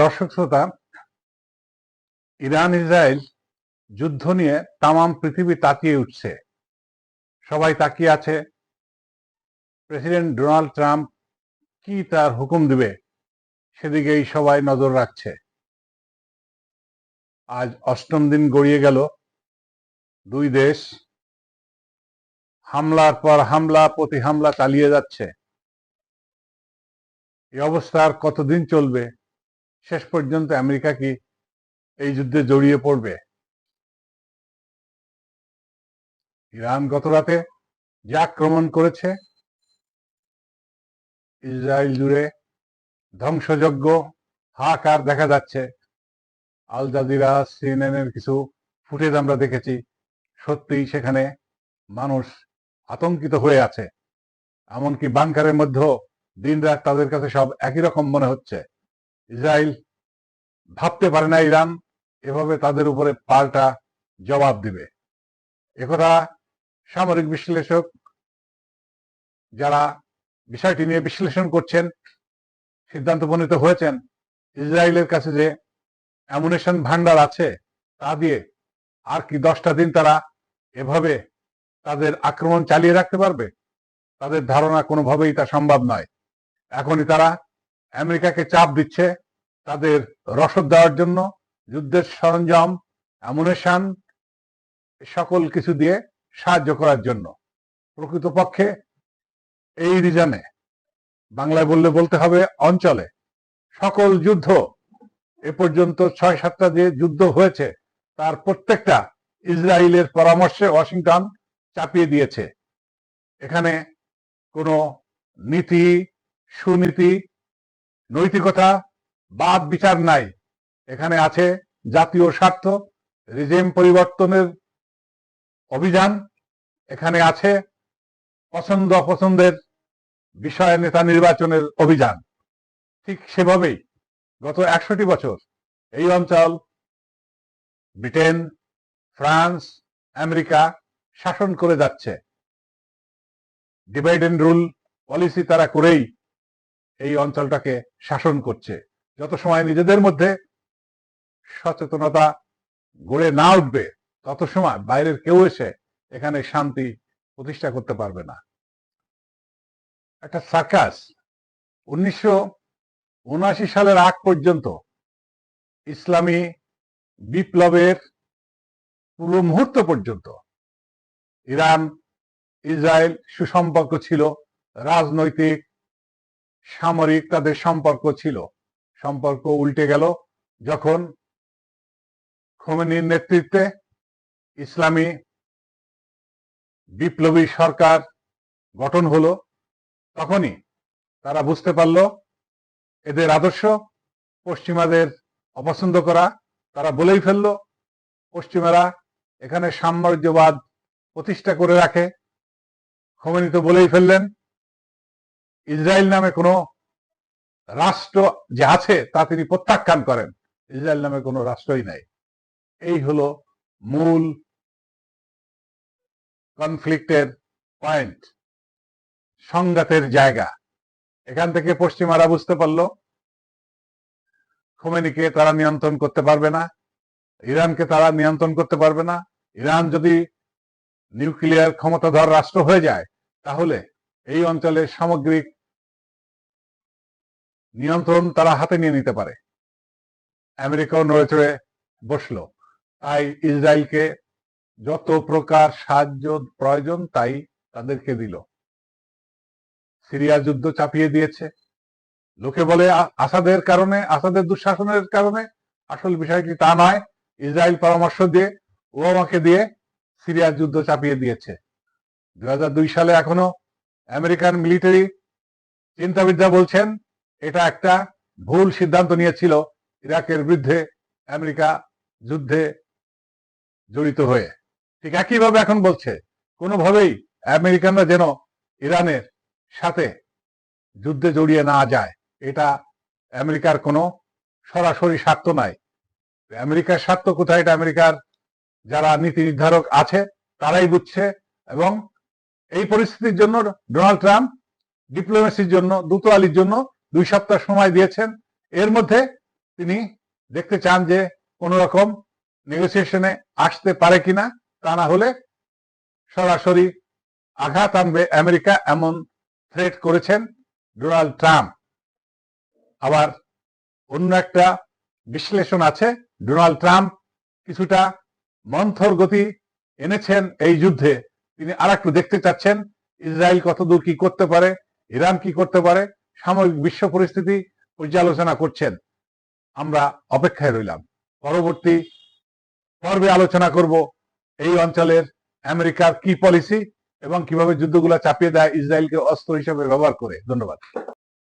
দর্শক শ্রোতা, Iran, Israel যুদ্ধ নিয়ে তামাম পৃথিবী তাকিয়ে উঠছে। সবাই তাকিয়ে আছে, প্রেসিডেন্ট ডোনাল্ড ট্রাম্প কি তার হুকুম দিবে, সেদিকেই সবাই নজর রাখছে। আজ অষ্টম দিন গড়িয়ে গেল, দুই দেশ হামলার পর হামলা, প্রতি হামলা চালিয়ে যাচ্ছে। এই অবস্থার কতদিন চলবে? শেষ পর্যন্ত আমেরিকা কি এই যুদ্ধে জড়িয়ে পড়বে? ইরান গত রাতে যে আক্রমণ করেছে, ইসরায়েল জুড়ে ধ্বংসযজ্ঞ হাহাকার দেখা যাচ্ছে। আল জাজিরা, সিএনএন এর কিছু ফুটেজ আমরা দেখেছি। সত্যিই সেখানে মানুষ আতঙ্কিত হয়ে আছে। এমনকি বাংকারের মধ্যেও দিন রাত তাদের কাছে সব একই রকম মনে হচ্ছে। ইসরায়েল ভাবতে পারে না ইরান, এভাবে তাদের উপরে পাল্টা জবাব দিবে। একথা সামরিক বিশ্লেষক যারা বিষয়টি নিয়ে বিশ্লেষণ করছেন, সিদ্ধান্ত উপনীত হয়েছেন, ইসরায়েলের কাছে যে অ্যামুনেশন ভান্ডার আছে, তা দিয়ে আর কি দশটা দিন তারা এভাবে তাদের আক্রমণ চালিয়ে রাখতে পারবে? তাদের ধারণা কোনোভাবেই তা সম্ভব নয়। এখনই তারা আমেরিকাকে চাপ দিচ্ছে তাদের রসদ দেওয়ার জন্য, যুদ্ধের সরঞ্জাম অ্যামুনেশন সকল কিছু দিয়ে সাহায্য করার জন্য। প্রকৃতপক্ষে এই রিজনে বাংলায় বললে বলতে হবে অঞ্চলে সকল যুদ্ধ, এ পর্যন্ত ছয় সাতটা যে যুদ্ধ হয়েছে, তার প্রত্যেকটা ইসরায়েলের পরামর্শে ওয়াশিংটন চাপিয়ে দিয়েছে। এখানে কোনো নীতি, সুনীতি নৈতিকতা, বাদ বিচার নাই। এখানে আছে জাতীয় স্বার্থ, রিজেম পরিবর্তনের অভিযান। এখানে আছে পছন্দ অপছন্দের বিষয় নেতা নির্বাচনের অভিযান। ঠিক সেভাবেই গত একশোটি বছর এই অঞ্চল, ব্রিটেন, ফ্রান্স, আমেরিকা শাসন করে যাচ্ছে। ডিভাইড এন্ড রুল পলিসি তারা করেই এই অঞ্চলটাকে শাসন করছে। যত সময় নিজেদের মধ্যে সচেতনতা গড়ে না উঠবে, তত সময় বাইরের কেউ এসে এখানে শান্তি প্রতিষ্ঠা করতে পারবে না। একটা সার্কাস উনিশশো উনআশি সালের আগ পর্যন্ত ইসলামী বিপ্লবের পুরো মুহূর্ত পর্যন্ত ইরান, ইসরায়েল সুসম্পর্ক ছিল, রাজনৈতিক সামরিক তাদের সম্পর্ক ছিল। সম্পর্ক উল্টে গেল যখন খোমেনির নেতৃত্বে ইসলামী বিপ্লবী সরকার গঠন হলো, তখনই তারা বুঝতে পারল এদের আদর্শ পশ্চিমাদের অপছন্দ করা। তারা বলেই ফেলল, পশ্চিমারা এখানে সাম্রাজ্যবাদ প্রতিষ্ঠা করে রাখে। খোমেনি তো বলেই ফেললেন ইসরায়েল নামে কোনো রাষ্ট্র যে আছে, তা তিনি প্রত্যাখ্যান করেন। ইসরায়েল নামে কোনো রাষ্ট্রই নাই। এই হলো মূল কনফ্লিক্টের পয়েন্ট। সংঘাতের জায়গা। এখান থেকে পশ্চিমারা বুঝতে পারল, খোমেনিকে তারা নিয়ন্ত্রণ করতে পারবে না, ইরানকে তারা নিয়ন্ত্রণ করতে পারবে না। ইরান যদি নিউক্লিয়ার ক্ষমতাধর রাষ্ট্র হয়ে যায়, তাহলে এই অঞ্চলের সামগ্রিক নিয়ন্ত্রণ তারা হাতে নিয়ে নিতে পারে। আমেরিকাও নড়ে চড়ে বসল। তাই ইসরায়েলকে যত প্রকার সাহায্য প্রয়োজন, তাই তাদেরকে দিল। সিরিয়া যুদ্ধ চাপিয়ে দিয়েছে। লোকে বলে আসাদের কারণে, আসাদের দুঃশাসনের কারণে? আসল বিষয়টি তা নয়। ইসরায়েল পরামর্শ দিয়ে ও আমাকে দিয়ে সিরিয়া যুদ্ধ চাপিয়ে দিয়েছে। দু হাজার দুই সালে এখনও আমেরিকান মিলিটারি চিন্তাবিদরা বলছেন, এটা একটা ভুল সিদ্ধান্ত নিয়েছিল ইরাকের বিরুদ্ধে আমেরিকা যুদ্ধে জড়িত হয়ে। ঠিক একইভাবে এখন বলছে, কোনোভাবেই আমেরিকানরা যেন ইরানের সাথে যুদ্ধে জড়িয়ে না যায়। এটা আমেরিকার কোনো সরাসরি স্বার্থ নাই। আমেরিকার স্বার্থ কোথায়? এটা আমেরিকার যারা নীতি নির্ধারক আছে, তারাই বুঝছে এবং এই পরিস্থিতির জন্য ডোনাল্ড ট্রাম্প ডিপ্লোমেসির জন্য দূতালির জন্য দুই সপ্তাহ সময় দিয়েছেন। এর মধ্যে তিনি দেখতে চান যে কোন রকম নেগোসিয়েশনে আসতে পারে কিনা, তা না হলে সরাসরি আঘাত আনবে আমেরিকা এমন থ্রেট করেছেন ডোনাল্ড ট্রাম্প। আবার অন্য একটা বিশ্লেষণ আছে, ডোনাল্ড ট্রাম্প কিছুটা মন্থর গতি এনেছেন এই যুদ্ধে। তিনি আর একটু দেখতে চাচ্ছেন, ইসরায়েল কতদূর কি করতে পারে, ইরান কি করতে পারে, সাময়িক বিশ্ব পরিস্থিতি পর্যালোচনা করছেন। আমরা অপেক্ষায় রইলাম। পরবর্তী পর্বে আলোচনা করব এই অঞ্চলের আমেরিকার কি পলিসি এবং কীভাবে যুদ্ধগুলো চাপিয়ে দেয় ইসরায়েলকে অস্ত্র হিসেবে ব্যবহার করে। ধন্যবাদ।